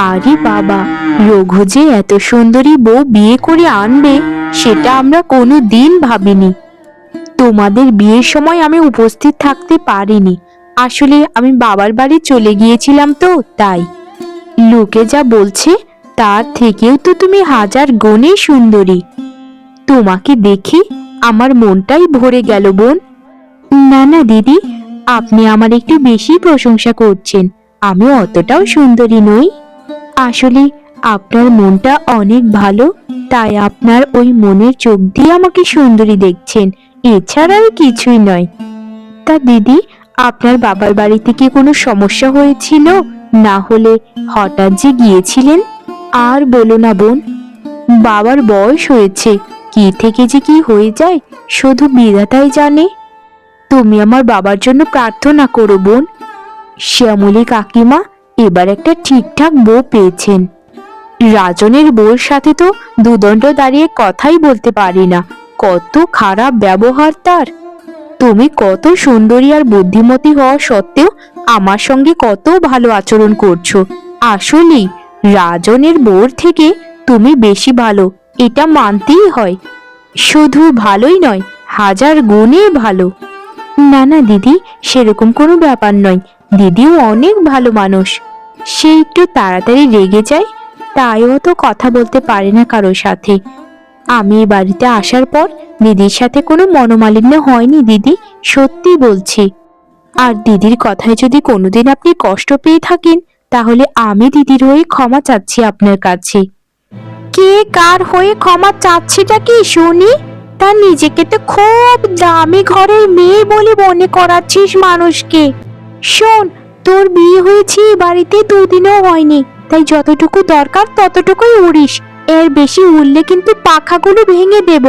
আরে বাবা, রঘু যে এত সুন্দরী বউ বিয়ে করে আনবে, সেটা আমরা কোনো দিন ভাবিনি। তোমাদের বিয়ের সময় আমি উপস্থিত থাকতে পারিনি। আসলে আমি বাবার বাড়ি চলে গিয়েছিলাম তো, তাই। লোকে যা বলছে, তার থেকেও তো তুমি হাজার গুণে সুন্দরী। তোমাকে দেখি আমার মনটাই ভরে গেল, বোন। না না, দিদি, আপনি আমার একটু বেশি প্রশংসা করছেন। আমি অতটাও সুন্দরী নই। আসলে আপনার মনটা অনেক ভালো, তাই আপনার ওই মনের চোখ দিয়ে আমাকে সুন্দরী দেখছেন, এছাড়া আর কিছুই নয়। তা দিদি, আপনার বাবার বাড়িতে কি কোনো সমস্যা হয়েছিল? না হলে হঠাৎ যে গিয়েছিলেন? আর বলো না বোন। বাবার বয়স হয়েছে, কি থেকে যে কি হয়ে যায়, শুধু বিধাতাই জানে। তুমি আমার বাবার জন্য প্রার্থনা করো বোন। শ্যামলী কাকিমা এবার একটা ঠিকঠাক বউ পেয়েছেন। রাজনের বউর সাথে তো দুদণ্ড দাঁড়িয়ে কথাই বলতে পারি না। কত খারাপ ব্যবহার তার। তুমি কত সুন্দরী আর বুদ্ধিমতী হওয়া সত্ত্বেও আমার সঙ্গে কত ভালো আচরণ করছ। আসলেই রাজনের বউর থেকে তুমি বেশি ভালো, এটা মানতেই হয়। শুধু ভালোই নয়, হাজার গুণে ভালো। না না, দিদি, সেরকম কোনো ব্যাপার নয়। দিদিও অনেক ভালো মানুষ। সে একটু তাড়াতাড়ি রেগে যায়, তাই ও তো কথা বলতে পারে না কারোর সাথে। আমি বাড়িতে আসার পর দিদির সাথে কোনো মনোমালিন্য হয়নি, দিদি সত্যি বলছি। আর দিদির কথায় যদি কোনোদিন আপনি কষ্ট পেয়ে থাকেন, তাহলে আমি দিদির হয়ে ক্ষমা চাচ্ছি আপনার কাছে। কে কার হয়ে ক্ষমা চাচ্ছিটা কি শুনি? তা নিজেকে তো খুব দামি ঘরের মেয়ে বলে মনে করাচ্ছিস মানুষকে। শোন তোর বিয়ে হয়েছে এই বাড়িতে দুদিনও হয়নি। তাই যতটুকু দরকার ততটুকুই উড়িস। এর বেশি উড়লে কিন্তু পাখাগুলো ভেঙে দেব।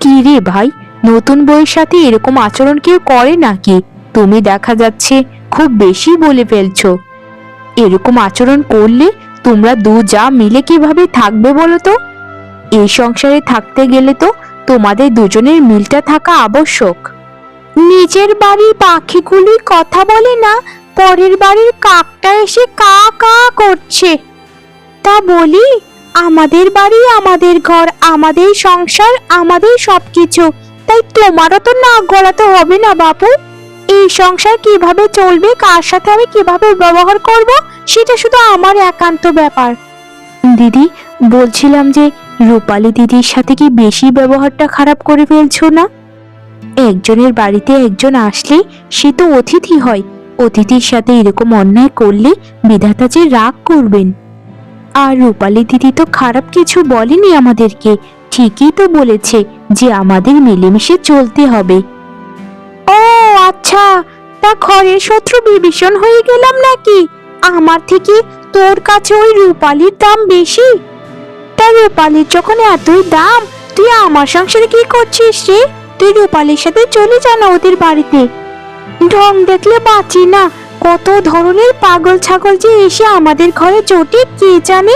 কি রে ভাই, নতুন বইয়ের সাথে এরকম আচরণ কেউ করে নাকি? তুমি দেখা যাচ্ছে খুব বেশি বলে ফেলছো। এরকম আচরণ করলে তোমরা দু যা মিলে কীভাবে থাকবে বলো তো? এই সংসারে থাকতে গেলে তো তোমাদের দুজনের মিলটা থাকা আবশ্যক। নিজের বাড়ির পাখিগুলি কথা বলে না পরের বাড়ির কাকটা এসে কা কা করছে। তা বলি, আমাদের বাড়ি, আমাদের ঘর, আমাদের সংসার, আমাদের সবকিছু। তাই তোমারও তো নাক গলাতে হবে না বাপু। এই সংসার কীভাবে চলবে, কার সাথে আমি কীভাবে ব্যবহার করব, সেটা শুধু আমার একান্ত ব্যাপার। দিদি, বলছিলাম যে রূপালী দিদির সাথে কি বেশি ব্যবহারটা খারাপ করে ফেলছো না? একজনের বাড়িতে একজন আসলে সে তো অতিথি হয় অতিথির সাথে এরকম অন্যায় করলে বিধাতা যে রাগ করবেন। আর রূপালী দিদি তো খারাপ কিছু বলেনি আমাদেরকে, ঠিকই তো বলেছে যে আমাদের মিলেমিশে চলতে হবে। ও আচ্ছা তা ঘরের শত্রু বিভীষণ হয়ে গেলাম নাকি? আমার থেকে তোর কাছে ওই রূপালির দাম বেশি? তা রূপালির যখন এতই দাম, তুই আমার সংসারে কি করছিস রে? তুই রূপালির সাথে চলে যা না ওদের বাড়িতে। ঢং দেখলে বাঁচি না। কত ধরনের পাগল ছাগল যে এসে আমাদের ঘরে চটে, কে জানে?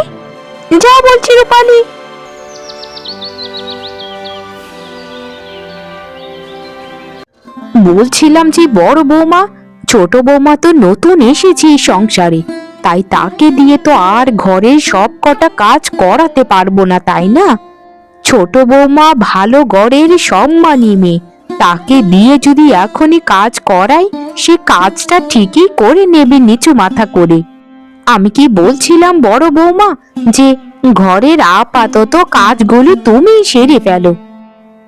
যা বলছি রূপালি। বলছিলাম যে বড় বৌমা, ছোট বৌমা তো নতুন এসেছি সংসারে। তাই তাকে দিয়ে তো আর ঘরের সব কটা কাজ করাতে পারব না, তাই না? ছোট বৌমা ভালো গড়ের সম্মানী মেয়ে। তাকে দিয়ে যদি এখনই কাজ করাই, সে কাজটা ঠিকই করে নেবে নিচু মাথা করে। আমি কি বলছিলাম বড় বৌমা যে, ঘরের আপাতত কাজগুলো তুমি সেরে ফেলো।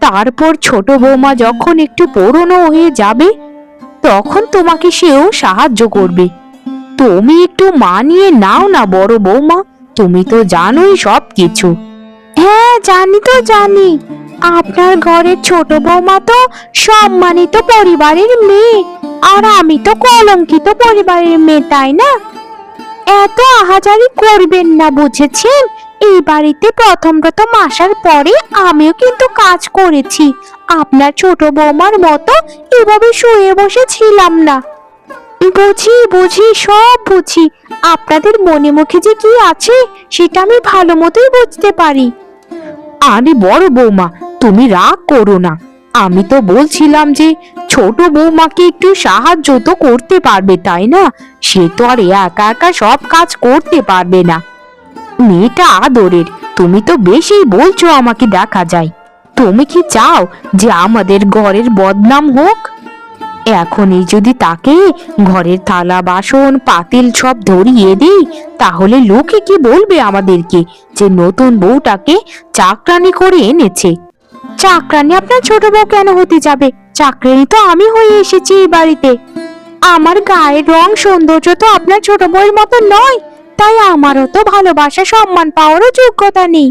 তারপর ছোট বৌমা যখন একটু পুরনো হয়ে যাবে, তখন তোমাকে সেও সাহায্য করবে। তুমি একটু মানিয়ে নাও না বড় বৌমা, তুমি তো জানোই সব কিছু হ্যাঁ জানি তো জানি। আপনার ঘরের ছোট বৌমা তো সম্মানিত পরিবারের মেয়ে। আর আমি তো কলঙ্কিত পরিবারের মেয়ে, তাই না? এত আহাজারি করবেন না, বুঝেছেন? এই বাড়িতে প্রথম প্রথম আসার পরে আমিও কিন্তু কাজ করেছি। আপনার ছোট বৌমার মতো এভাবে শুয়ে বসে ছিলাম না। বুঝি বুঝি, সব বুঝি। আপনাদের মনে মুখে যে কি আছে, সেটা আমি ভালো মতোই বুঝতে পারি। আরে বড় বৌমা তুমি রাগ করো না। আমি তো বলছিলাম যে ছোট বৌমাকে একটু সাহায্য তো করতে পারবে, তাই না? সে তো আর একা একা সব কাজ করতে পারবে না। মেয়েটা আদরের, তুমি তো বেশি বলছো আমাকে দেখা যায়। তুমি কি চাও যে আমাদের ঘরের বদনাম হোক? এখনই যদি তাকে ঘরের থালা, বাসন, পাতিল সব ধরিয়ে দিই, তাহলে লোকে কি বলবে আমাদেরকে যে নতুন বউটাকে চাকরানি করে এনেছে? চাকরানি আপনার ছোট বউ কেন হতে যাবে? চাকরানি তো আমি হয়ে এসেছি এই বাড়িতে। আমার গায়ের রং সৌন্দর্য তো আপনার ছোট বউয়ের মতো নয়, তাই আমারও তো ভালোবাসা, সম্মান পাওয়ারও যোগ্যতা নেই।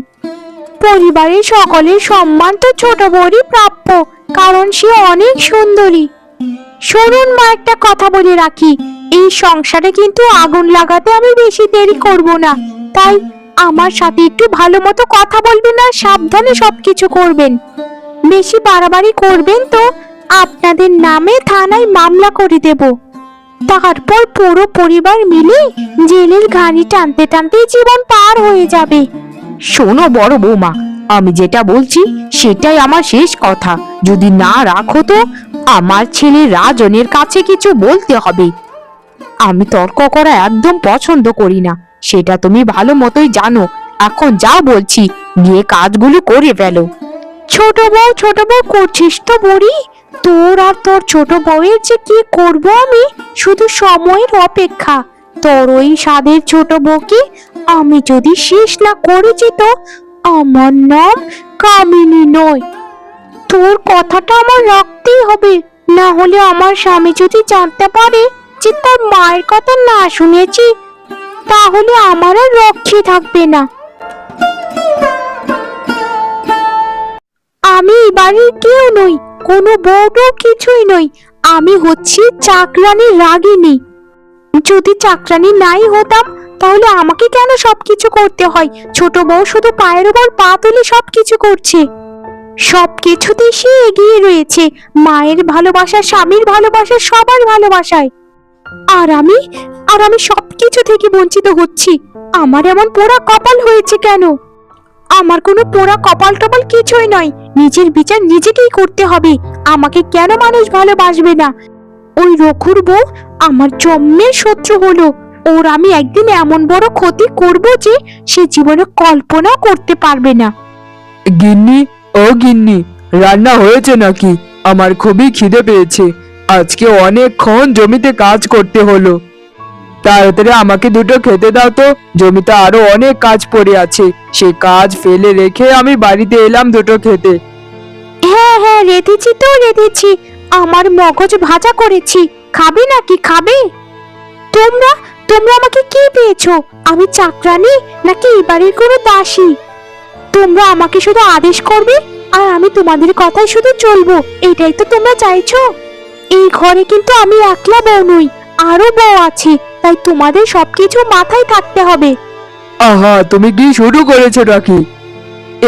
পরিবারের সকলের সম্মান তো ছোট বউরই প্রাপ্য, কারণ সে অনেক সুন্দরী। শুনুন মা, একটা কথা বলে রাখি, এই সংসারে কিন্তু আগুন লাগাতে আমি বেশি দেরি করব না, তাই আমার সাথে একটু ভালো মতো কথা বলবেন আর সাবধানে সবকিছু করবেন। বেশি বাড়াবাড়ি করবেন তো, আপনাদের নামে থানায় মামলা করে দেব। তারপর পুরো পরিবার মিলে জেলের ঘানি টানতে টানতে জীবন পার হয়ে যাবে। শোনো বড় বৌমা, আমি যেটা বলছি সেটাই আমার শেষ কথা। যদি না রাখো তো, আমার ছেলে রাজনের কাছে কিছু বলতে হবে। আমি তর্ক করা একদম পছন্দ করি না। সেটা তুমি ভালো মতোই জানো। এখন যা বলছি গিয়ে কাজগুলো করে ফেলো। ছোট বউ ছোট বউ করছিস তো বড়ি? তোর আর তোর ছোট বউয়ের যে কি করব আমি? শুধু সময়ের অপেক্ষা। তোর ওই স্বাদের ছোট বউকে আমি যদি শেষ না করেছি তো আমার নাম কামিনী নয়। তোর কথাটা আমার রাখতেই হবে। না হলে আমার স্বামী যদি জানতে পারে যে তার মায়ের কথা না শুনেছি তাহলে আমার আর রক্ষে থাকবে না। আমি বাড়ির কেউ নই, কোনো বউটাও কিছুই নই। আমি হচ্ছি চাকরানি রাগিনী। যদি চাকরানি নাই হতাম, তাহলে আমাকে কেন সবকিছু করতে হয়? ছোট বউ শুধু পায়ের উপর পা তুলে সবকিছু করছে। সবকিছুতেই সে এগিয়ে রয়েছে, মায়ের ভালোবাসা, স্বামীর ভালোবাসা, সবার ভালোবাসায়। আর আমি আর আমি সবকিছু থেকে বঞ্চিত হচ্ছি। আমার এমন পোড়া কপাল হয়েছে কেন? আমার কোনো পোড়া কপাল টপাল কিছুই নয়। নিজের বিচার নিজেকেই করতে হবে। আমাকে কেন মানুষ ভালোবাসবে না? ওই রঘুর বউ আমার জন্মের শত্রু হলো। ওর আমি একদিন এমন বড় ক্ষতি করব যে সে জীবনে কল্পনাও করতে পারবে না। গিন্নি, ও গিন্নি, রান্না হয়েছে নাকি? আমার খুবই খিদে পেয়েছে। আজকে অনেকক্ষণ জমিতে কাজ করতে হলো। তাড়াতাড়ি আমাকে দুটো খেতে দাও তো। জমিতে আরও অনেক কাজ পড়ে আছে। সেই কাজ ফেলে রেখে আমি বাড়িতে এলাম দুটো খেতে। হ্যাঁ হ্যাঁ রেঁধেছি তো, রেঁধেছি। আমার মগজ ভাজা করেছি। খাবে নাকি? খাবে? তোমরা তোমরা আমাকে কি পেয়েছ আমি চাকরানি নাকি এই বাড়ির কোনো দাসী? তোমরা আমাকে শুধু আদেশ করবে আর আমি তোমাদের কথাই শুধু চলবো। এটাই তো তোমরা চাইছো? এই ঘরে কিন্তু আমি একলা বউ নই, আরও বউ আছে, তাই তোমাদের সবকিছু মাথায় থাকতে হবে। আহা, তুমি কি শুরু করেছ নাকি?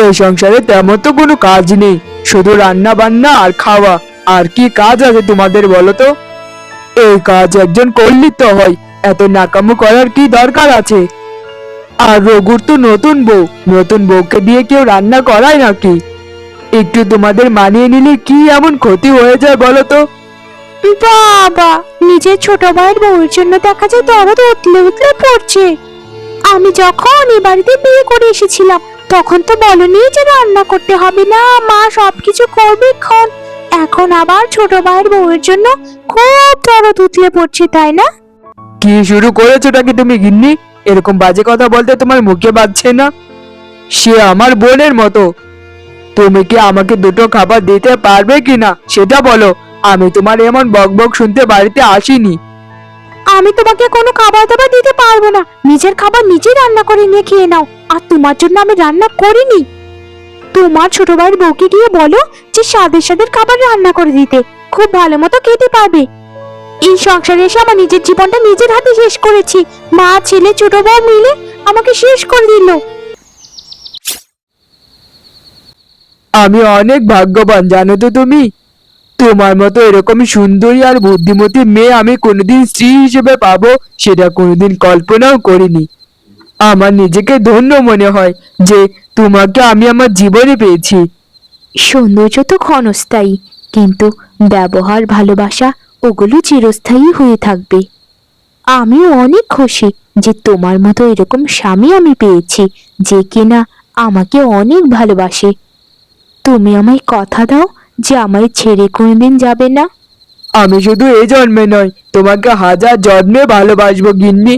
এই সংসারে তেমন তো কোনো কাজ নেই, শুধু রান্না বান্না আর খাওয়া, আর কি কাজ আছে তোমাদের বলো তো? এই কাজ একজন করলি তো হয়, এত নাকামু করার কি দরকার আছে? আর রঘুর তো নতুন বউ, নতুন বউকে দিয়ে কেউ রান্না করায় নাকি? একটু তোমাদের মানিয়ে নিলে কি এমন ক্ষতি হয়ে যায় বলো তো? বাবা, নিজের ছোট ভাইয়ের বউয়ের জন্য দেখা যায় দরদ উতলে উতলে পড়ছে। আমি যখন এই বাড়িতে বিয়ে করে এসেছিলাম, তখন তো বলনি যে রান্না করতে হবে না, মা সবকিছু করবে ক্ষণ এখন আবার ছোট ভাইয়ের বউয়ের জন্য খুব দরদ উতলে পড়ছে, তাই না? কি শুরু করেছোটা কি তুমি, গিন্নি? এরকম বাজে কথা বলতে তোমার মুখে বাজছে না? সে আমার বোনের মতো। তুমি কি আমাকে দুটো খাবার দিতে পারবে কিনা, সেটা বলো। আমি তোমার এমন বকবক শুনতে বাড়িতে আসিনি। আমি তোমাকে কোনো খাবার দাবার দিতে পারব না। নিজের খাবার নিজে রান্না করে নিয়ে খেয়ে নাও। আর তোমার জন্য আমি রান্না করিনি। তোমার ছোট ভাইয়ের বউকে গিয়ে বলো যে স্বাদের স্বাদের খাবার রান্না করে দিতে। খুব ভালো মতো খেতে পারবে। এই সংসারে এসে আমার নিজের জীবনটা নিজের হাতে শেষ করেছি। মা ছেলে ছোট বউ মিলে আমাকে শেষ করে দিল। আমি অনেক ভাগ্যবান জানো তো তুমি? তোমার মতো এরকম সুন্দরী আর বুদ্ধিমতী মেয়ে আমি কোনোদিন স্ত্রী হিসেবে পাবো, সেটা কোনোদিন কল্পনাও করিনি। আমার নিজেকে ধন্য মনে হয় যে তোমাকে আমি আমার জীবনে পেয়েছি। সৌন্দর্য তো ক্ষণস্থায়ী, কিন্তু ব্যবহার, ভালোবাসা ওগুলো চিরস্থায়ী হয়ে থাকবে। আমিও অনেক খুশি যে তোমার মতো এরকম স্বামী আমি পেয়েছি, যে কিনা আমাকে অনেক ভালোবাসে। তুমি আমায় কথা দাও যে আমায় ছেড়ে কোনোদিন যাবে না? আমি শুধু এই জন্মে নয় তোমাকে হাজার জন্মে ভালোবাসবো গিন্নি।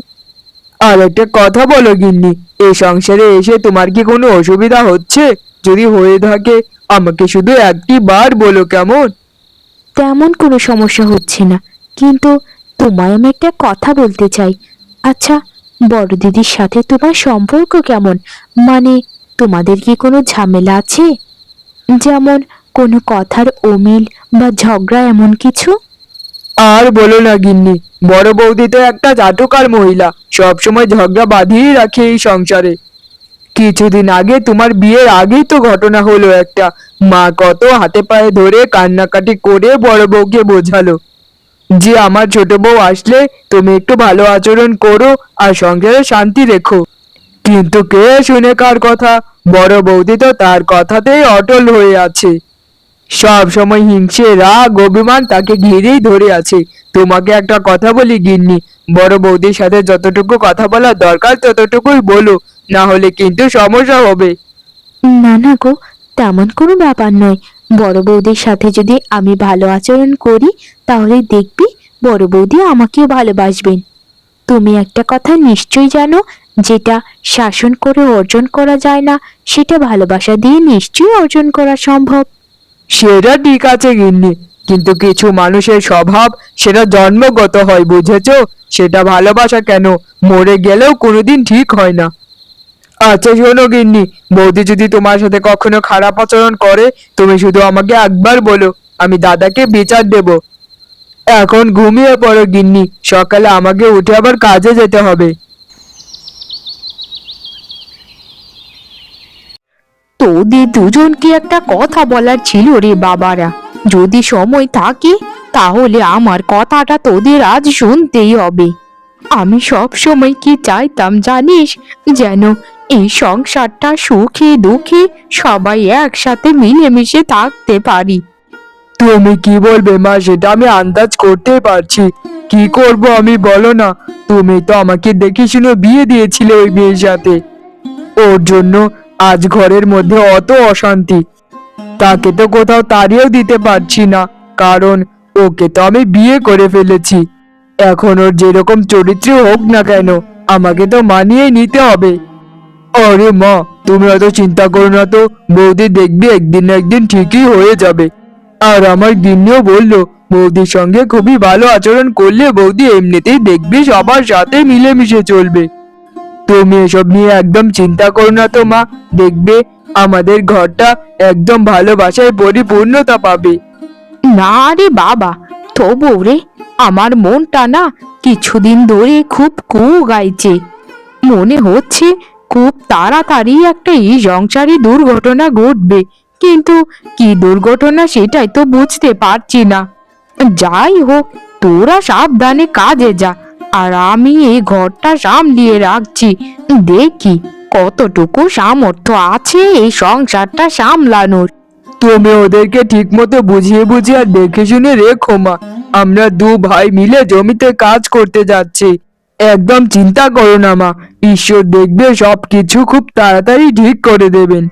আর একটা কথা বলো গিন্নি এই সংসারে এসে তোমার কি কোনো অসুবিধা হচ্ছে? যদি হয়ে থাকে আমাকে শুধু একটি বার বলো কেমন? তেমন কোনো সমস্যা হচ্ছে না কিন্তু তোমায় আমি একটা কথা বলতে চাই। আচ্ছা বড় দিদির সাথে তোমার সম্পর্ক কেমন? মানে তোমাদের কি কোনো ঝামেলা আছে? যেমন কোনো কথার অমিল বা ঝগড়া এমন কিছু? আর বলো না গিন্নি, বড় বৌদি তো একটা চাটুকার মহিলা, সবসময় ঝগড়া বাঁধিয়ে রাখে এই সংসারে। কিছুদিন আগে তোমার বিয়ের আগেই তো ঘটনা হলো একটা, মা কত হাতে পায়ে ধরে কান্নাকাটি করে বড় বউকে বোঝালো। যে আমার ছোট বউ আসলে তুমি একটু ভালো আচরণ করো আর সংসারে শান্তি রেখো। কিন্তু কে শুনে কার কথা? বড় বৌদি তো তার কথাতেই অটল হয়ে আছে। সব সময় হিংসে, রাগ, অভিমান তাকে ঘিরেই ধরে আছে। তোমাকে একটা কথা বলি, গিন্নি। বড় বৌদির সাথে যতটুকু কথা বলা দরকার, ততটুকুই বলো। না হলে কিন্তু সমস্যা হবে। না না গো, তেমন কোনো ব্যাপার নয়। বড় বৌদির সাথে যদি আমি ভালো আচরণ করি, তাহলে দেখবি বড় বৌদি আমাকেও ভালোবাসবেন। তুমি একটা কথা নিশ্চয়ই জানো, যেটা শাসন করে অর্জন করা যায় না, সেটা ভালোবাসা দিয়ে নিশ্চয়ই অর্জন করা সম্ভব। সেটা ঠিক আছে গিন্নি, কিন্তু কিছু মানুষের স্বভাব সেটা জন্মগত হয়, বুঝেছ? সেটা ভালোবাসা কেন? মরে গেলেও কোনোদিন ঠিক হয় না। আচ্ছা শোনো গিন্নি, বৌদি যদি তোমার সাথে কখনো খারাপ আচরণ করে, তুমি শুধু আমাকে একবার বলো, আমি দাদাকে বিচার দেব। এখন ঘুমিয়ে পড়ো গিন্নি, সকালে আমাকে উঠে আবার কাজে যেতে হবে। তোদের দুজনকে একটা কথা বলার ছিল রে বাবারা। যদি সময় থাকে, তাহলে আমার কথাটা তোদের আজ শুনতেই হবে। আমি সব সময় কি চাইতাম জানিস? যেন এই সংসারটা সুখে দুঃখে সবাই একসাথে মিলেমিশে থাকতে পারি। তুমি কি বলবে মা, সেটা আমি আন্দাজ করতে পারছি। কি করব আমি বলো না, তুমি তো আমাকে দেখে শুনে বিয়ে দিয়েছিলে ওই বিয়ের সাথে। ওর জন্য আজ ঘরের মধ্যে অত অশান্তি। তাকে তো কোথাও তাড়িয়েও দিতে পারছি না, কারণ ওকে তো আমি বিয়ে করে ফেলেছি। এখন ওর যেরকম চরিত্র হোক না কেন, আমাকে তো মানিয়ে নিতে হবে। আরে মা, তুমি অত চিন্তা করো না তো, বৌদি দেখবি একদিন না একদিন ঠিকই হয়ে যাবে। আর আমার গিন্নিও বলল, বৌদির সঙ্গে খুবই ভালো আচরণ করলে বৌদি এমনিতেই দেখবি সবার সাথে মিলেমিশে চলবে। তুমি এসব নিয়ে একদম চিন্তা করো না তো মা। দেখবে আমাদের ঘরটা একদম ভালোবাসায় পরিপূর্ণতা পাবে। না রে বাবা তবু রে, আমার মনটা না কিছুদিন ধরে খুব কু গাইছে। মনে হচ্ছে খুব তাড়াতাড়ি একটা এই সংসারে দুর্ঘটনা ঘটবে, কিন্তু কি দুর্ঘটনা সেটাই তো বুঝতে পারছি না। যাই হোক, তোরা সাবধানে কাজে যা। আর আমি এই ঘরটা সামলিয়ে রাখছি। দেখি কতটুকু সামর্থ্য আছে এই সংসারটা সামলানোর। তুমি ওদেরকে ঠিক মতো বুঝিয়ে বুঝিয়ে আর দেখে শুনে রেখো মা। আমরা দু ভাই মিলে জমিতে কাজ করতে যাচ্ছি। একদম চিন্তা করো না মা, ঈশ্বর দেখবে সব কিছু খুব তাড়াতাড়ি ঠিক করে দেবেন।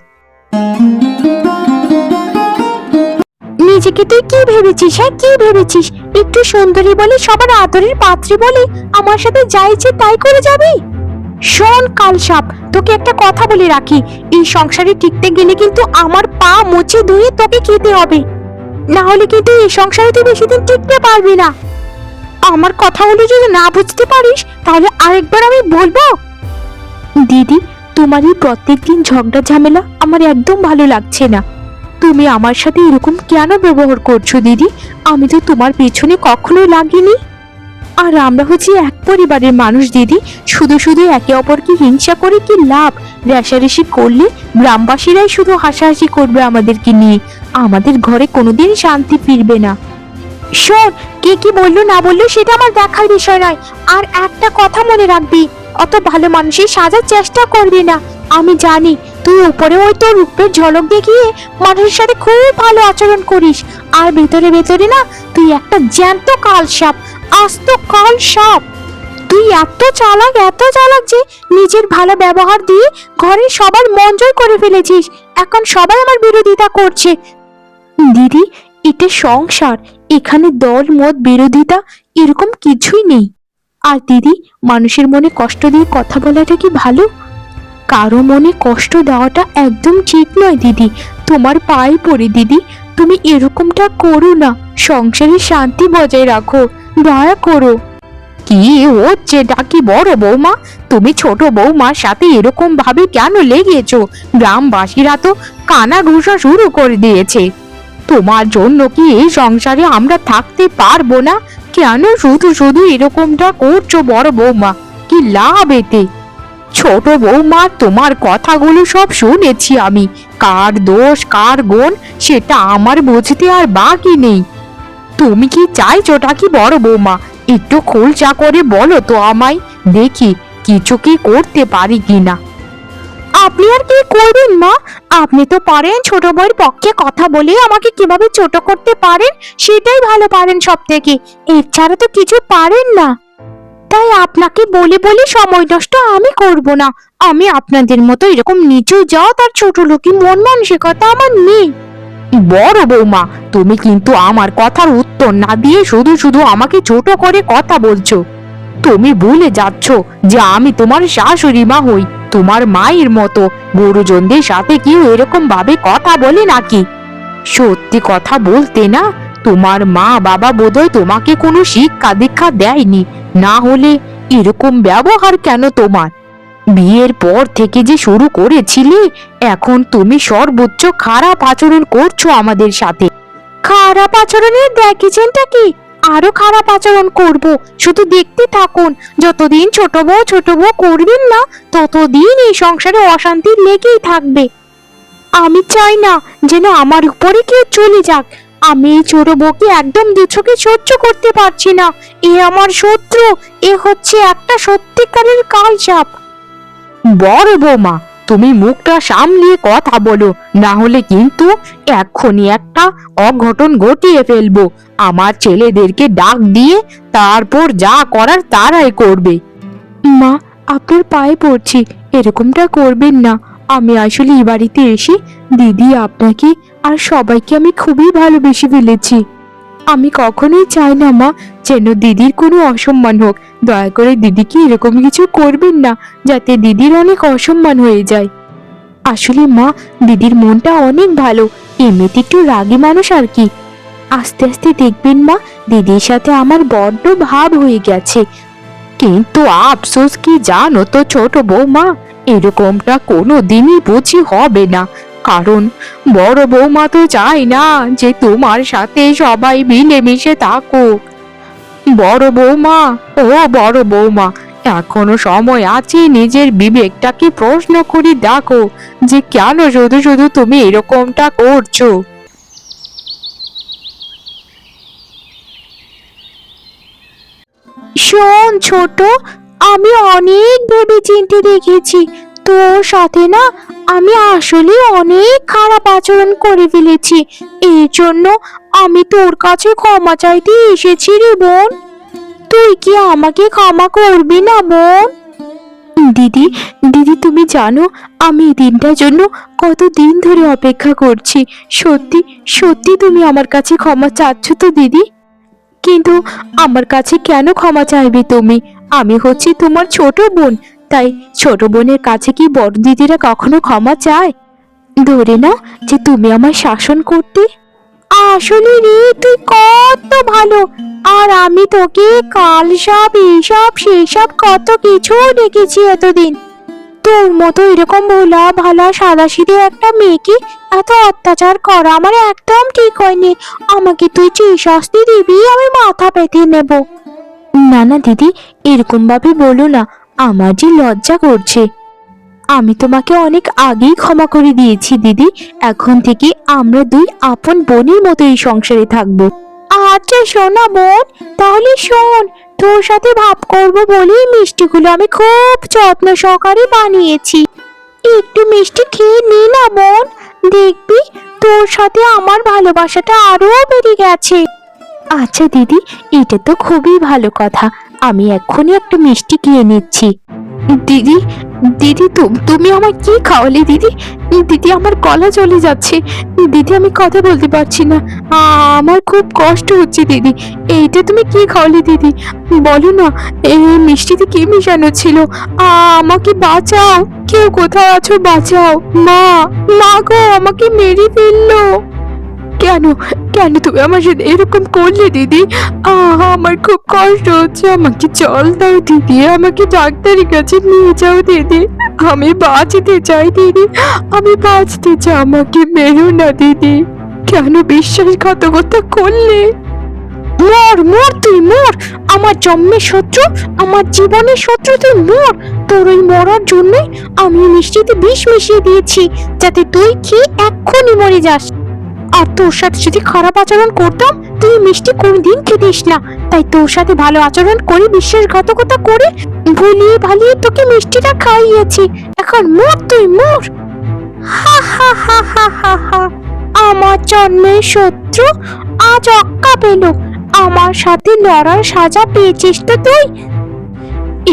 নিজেকে তুই কি ভেবেছিস হ্যাঁ? কি ভেবেছিস? একটু সুন্দরী বলে, সবার আদরের পাত্রী বলে আমার সাথে যা ইচ্ছে তাই করে যাবি? শোন, কালসাপ, তোকে একটা কথা বলে রাখি। এই সংসারে টিকতে গেলে কিন্তু আমার পা মুছে ধুয়ে তোকে খেতে হবে। না হলে কিন্তু এই সংসারে তুই বেশি দিন টিকতে পারবি না। আমার কথাগুলো যদি না বুঝতে পারিস, তাহলে আরেকবার আমি বলব। দিদি, তোমার এই প্রত্যেক দিন ঝগড়া ঝামেলা আমার একদম ভালো লাগছে না। তুমি আমার সাথে এরকম কেন ব্যবহার করছ, দিদি? আমি তো তোমার পেছনে কখনোই লাগিনি। আর আমরা হচ্ছি এক পরিবারের মানুষ, দিদি। শুধু শুধু একে অপরকে হিংসা করে কি লাভ? রেশারেশি করলে গ্রামবাসীরাই শুধু হাসাহাসি করবে আমাদেরকে নিয়ে। আমাদের ঘরে কোনোদিন শান্তি ফিরবে না। শোন, কে কি বলল না বলল সেটা আমার দেখার বিষয় নয়। আর একটা কথা মনে রাখবি, অত ভালো মানুষের সাজার চেষ্টা করবি না। আমি জানি, তুই উপরে ওই তোর রূপের ঝলক দেখিয়ে মানুষের সাথে খুব ভালো আচরণ করিস। আর ভেতরে ভেতরে না, তুই একটা জ্যান্ত কাল সাপ, আস্ত কাল সাপ। তুই এত চালাক এত চালাক যে নিজের ভালো ব্যবহার দিয়ে ঘরের সবার মন জয় করে ফেলেছিস। এখন সবাই আমার বিরোধিতা করছে। দিদি, এটা সংসার। এখানে দল, মত, বিরোধিতা, এরকম কিছুই নেই। আর দিদি, মানুষের মনে কষ্ট দিয়ে কথা বলাটা কি ভালো? কারও মনে কষ্ট দেওয়াটা একদম ঠিক নয়, দিদি। তোমার পায়ে পড়ে, দিদি। তুমি এরকমটা করো না। সংসারে শান্তি বজায় রাখো। দয়া করো। কি হচ্ছে? ডাকি বড় বৌমা। তুমি ছোট বৌমার সাথে এরকম ভাবে কেন লেগেছো? গ্রামবাসীরা তো কানা ঘুষা শুরু করে দিয়েছে। তোমার জন্য কি এই সংসারে আমরা থাকতে পারব না? কেন শুধু শুধু এরকমটা করছ বড় বৌমা? কি লাভ এতে? ছোট বৌমা, তোমার কথাগুলো সব শুনেছি আমি। কার দোষ, কার গুণ, সেটা আমার বুঝতে আর বাকি নেই। তুমি কি চাইছোটা কি বড় বৌমা? একটু খোলচা করে বলো তো আমায়। দেখি, কিছু কি করতে পারি কিনা। আপনি আর কি করবেন মা? আপনি তো পারেন ছোট বউয়ের পক্ষে কথা বলে আমাকে কীভাবে ছোট করতে পারেন? সেটাই ভালো পারেন সব থেকে এর ছাড়া তো কিছু পারেন না। তাই আপনাকে বলে বলে সময় নষ্ট আমি করব না। আমি আপনাদের মতো এরকম নিচু যাও তার ছোট লোকই মন মানসিকতা আমার নেই। বড় বৌমা, তুমি কিন্তু আমার কথার উত্তর না দিয়ে শুধু শুধু আমাকে ছোট করে কথা বলছো। তুমি ভুলে যাচ্ছ যে আমি তোমার শাশুড়ি মা হই, তোমার মায়ের মতো। গুরুজনদের সাথে কেউ এরকম ভাবে কথা বলে নাকি? সত্যি কথা বলতে না, তোমার মা বাবা বোধহয় তোমাকে কোনো শিক্ষা দীক্ষা দেয়নি। না হলে এরকম ব্যবহার কেন তোমার? বিয়ের পর থেকে যে শুরু করেছিলে, এখন তুমি সর্বোচ্চ খারাপ আচরণ করছ আমাদের সাথে। খারাপ আচরণের দেখেছেনটা কি? আরও খারাপ আচরণ করব। শুধু দেখতে থাকুন, যতদিন ছোট বউ ছোট বউ করবেন না, ততদিন এই সংসারে অশান্তি লেগেই থাকবে। আমি চাই না যেন আমার উপরে কেউ চলে যাক। আমি এই ছোট বউকে একদম দুচোখে সহ্য করতে পারছি না। এ আমার শত্রু, এ হচ্ছে একটা সত্যিকারের কালসাপ বড় বৌমা, তুমি মুখটা সামলিয়ে কথা বলো, না হলে কিন্তু এক্ষুনি একটা অঘটন ঘটিয়ে ফেলব। আমার ছেলেদেরকে ডাক দিয়ে তারপর যা করার তারাই করবে। মা, আপনার পায়ে পড়ছি, এরকমটা করবেন না। আমি আসলে এই বাড়িতে এসে দিদি আপনাকে আর সবাইকে আমি খুবই ভালোবেসে ফেলেছি। আমি কখনোই চাই না, মা, যেন দিদির কোনো অসম্মান হোক। দয়া করে দিদিকে এরকম কিছু করবেন না, যাতে দিদির অনেক অসম্মান হয়ে যায়। আসলে, মা, দিদির মনটা অনেক ভালো। এমনিতে একটু রাগী মানুষ আর কি। আস্তে আস্তে দেখবেন, মা, দিদির সাথে আমার বড্ড ভাব হয়ে গেছে। কিন্তু আফসোস কি জানো তো ছোট বৌমা? এরকমটা কোনো দিনই বুঝি হবে না। কারণ বড় বৌমা তো চায় না যে তোমার সাথে সবাই মিলেমিশে থাকুক। বড় বৌমা, ও বড় বৌমা, এখনও সময় আছে নিজের বিবেকটাকে প্রশ্ন করে দেখো যে কেন শুধু শুধু তুমি এরকমটা করছ। শোন ছোট, আমি অনেক ভেবে চিন্তে দেখেছি। তোর সাথে না আমি আসলে অনেক খারাপ আচরণ করে ফেলেছি। এই জন্য আমি তোর কাছে ক্ষমা চাইতে এসেছি রে বোন। তুই কি আমাকে ক্ষমা করবি না বোন? দিদি দিদি তুমি জানো, আমি এই দিনটার জন্য কত দিন ধরে অপেক্ষা করছি। সত্যি সত্যি তুমি আমার কাছে ক্ষমা চাচ্ছ তো দিদি? কিন্তু আমার কাছে কেন ক্ষমা চাইবে তুমি? আমি হচ্ছি তোমার ছোট বোন তাই ছোট বোনের কাছে কি বড় দিদিরা কখনো ক্ষমা চায়? ধরে না যে তুমি আমার শাসন করতে? আসলে রে, তুই কত ভালো। আর আমি তোকে কাল সব এইসব সেসব কত কিছু দেখেছি এতদিন। তোর মতো এরকম ভোলা ভালা সাদা একটা মেয়েকে এত অত্যাচার করা আমার একদম ঠিক হয়নি। আমাকে তুই যে শাস্তি দিবি, আমি মাথা পেতে নেব। না না, দিদি এরকম ভাবে বলো না। আমার যে লজ্জা করছে। আমি তোমাকে অনেক আগেই ক্ষমা করে দিয়েছি, দিদি। এখন থেকে আমরা দুই আপন বোনের মতো এই সংসারে থাকব। আচ্ছা শোনা বোন, তাহলে শোন, তোর সাথে ভাব করব বলেই মিষ্টিগুলো আমি খুব যত্ন সহকারে বানিয়েছি। একটু মিষ্টি খেয়ে নে না বোন, দেখবি তোর সাথে আমার ভালোবাসাটা আরও বেড়ে গেছে। আচ্ছা দিদি, এটা তো খুবই ভালো কথা। আমি এক্ষুনি একটা মিষ্টি কিনে নিচ্ছি। দিদি দিদি তুমি আমার কি খাওয়ালে দিদি? দিদি আমার গলা চলে যাচ্ছে। দিদি আমি কথা বলতে পারছি না। আমার খুব কষ্ট হচ্ছে দিদি। এইটা তুমি কি খাওয়ালে দিদি? বলো না, এই মিষ্টিতে কি মিশানো ছিল? আমাকে বাঁচাও। কেউ কোথাও আছো বাঁচাও। মা মা গো, আমাকে মেরে ফেলল। কেন? কেন তুমি আমার সাথে এরকম করলে, দিদি? আহ, আমার খুব কষ্ট হচ্ছে। আমাকে জল দাও, দিদি। আমাকে ডাক্তারের কাছে নিয়ে যাও, দিদি। আমি বাঁচতে চাই, দিদি। আমি বাঁচতে চাই। আমাকে মেরো না, দিদি। কেন বিশ্বাসঘাতকতা করলে? মর মর তুই, মর। আমার জন্মের শত্রু, আমার জীবনের শত্রু তুই, মর। তোর ওই মরার জন্যই আমি মিষ্টিতে বিষ মিশিয়ে দিয়েছি, যাতে তুই খেয়ে এক্ষুনি মরে যাস। আর তোর সাথে যদি খারাপ আচরণ করতাম, তুই মিষ্টি কোনদিন খেতিস না। তাই তোর সাথে ভালো আচরণ করে, বিশ্বাসঘাতকতা করে, ভুলিয়ে ভালিয়ে তোকে মিষ্টিটা খাইয়েছি। এখন মর তুই, মর। হা হা হা হা হা হা। আমার জন্মের শত্রু আজ অক্কা পেল। আমার সাথে লড়ার সাজা পেয়েছিস তো তুই?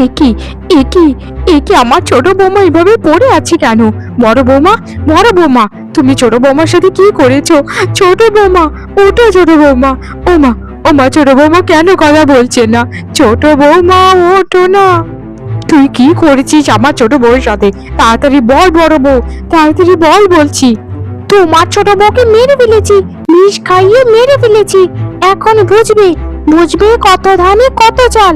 একি একি একি আমার ছোট বৌমা এভাবে পড়ে আছে কেন? বড় বৌমা বড় বৌমা। তুমি ছোট বৌমার সাথে কি করেছ? ছোট বৌমা, ওটো ছোট বৌমা। ওমা ওমা ছোট বৌমা কেন কথা বলছে না? ছোট বৌমা ওটো না। তুই কি করেছিস আমার ছোট বউয়ের সাথে? তাড়াতাড়ি বল বড় বউ, তাড়াতাড়ি বল বলছি। তোমার ছোট বউকে মেরে ফেলেছি, বিষ খাইয়ে মেরে ফেলেছি। এখন বুঝবে বুঝবে কত ধানে, কত চাল।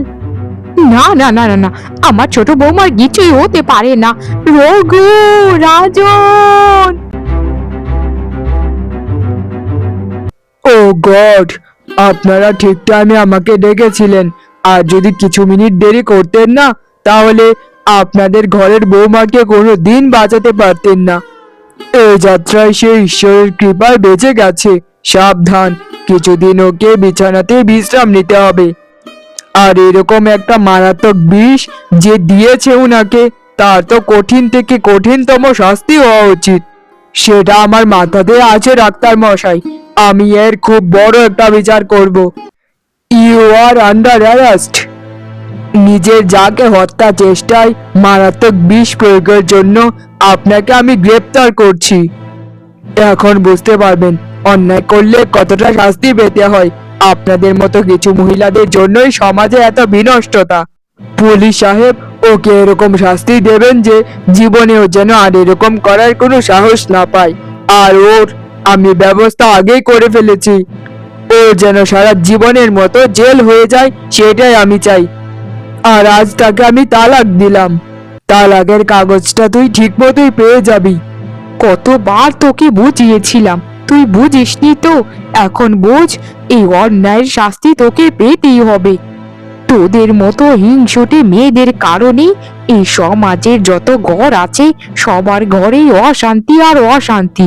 না না না না না, আমার ছোট বৌমার কিছুই হতে পারে না। রঘু রাজন! ও গড, আপনারা ঠিক টাইমে আমাকে ডেকেছিলেন। আর যদি কিছু মিনিট দেরি করতেন না, তাহলে আপনাদের ঘরের বৌমাকে কোনো দিন বাঁচাতে পারতেন না। এই যাত্রায় সে ঈশ্বরের কৃপায় বেঁচে গেছে। সাবধান, কিছুদিন ওকে বিছানাতে বিশ্রাম নিতে হবে। আর এরকম একটা মারাত্মক বিষ যে দিয়েছে উনাকে, তার তো কঠিন থেকে কঠিনতম শাস্তি হওয়া উচিত। সেটা আমার মাথাতে আছে, ডাক্তার মশাই। আমি এর খুব বড় একটা বিচার করব। ইউ আর আন্ডার অ্যারেস্ট নিজের যাকে হত্যা চেষ্টায় মারাত্মক বিষ প্রয়োগের জন্য আপনাকে আমি গ্রেপ্তার করছি। এখন বুঝতে পারবেন, অন্যায় করলে কতটা শাস্তি পেতে হয়। আপনাদের মতো কিছু মহিলাদের জন্যই সমাজে এত বিনষ্টতা। পুলিশ সাহেব ওকে এরকম শাস্তি দেবেন যে জীবনেও যেন আর এরকম করার কোনো সাহস না পায়। আর ওর, আমি ব্যবস্থা আগেই করে ফেলেছি। ও যেন সারা জীবনের মতো জেল হয়ে যায়, সেটাই আমি চাই। আর আজ তাকে আমি তালাক দিলাম। তালাকের কাগজটা তুই ঠিক মতোই পেয়ে যাবি। কতবার তোকে বুঝিয়েছিলাম, তুই বুঝিসনি তো? এখন বুঝ, এই অন্যায়ের শাস্তি তোকে পেতেই হবে। তোদের মতো হিংসুটে মেয়েদের কারণেই এই সমাজের যত ঘর আছে, সবার ঘরেই অশান্তি আর অশান্তি।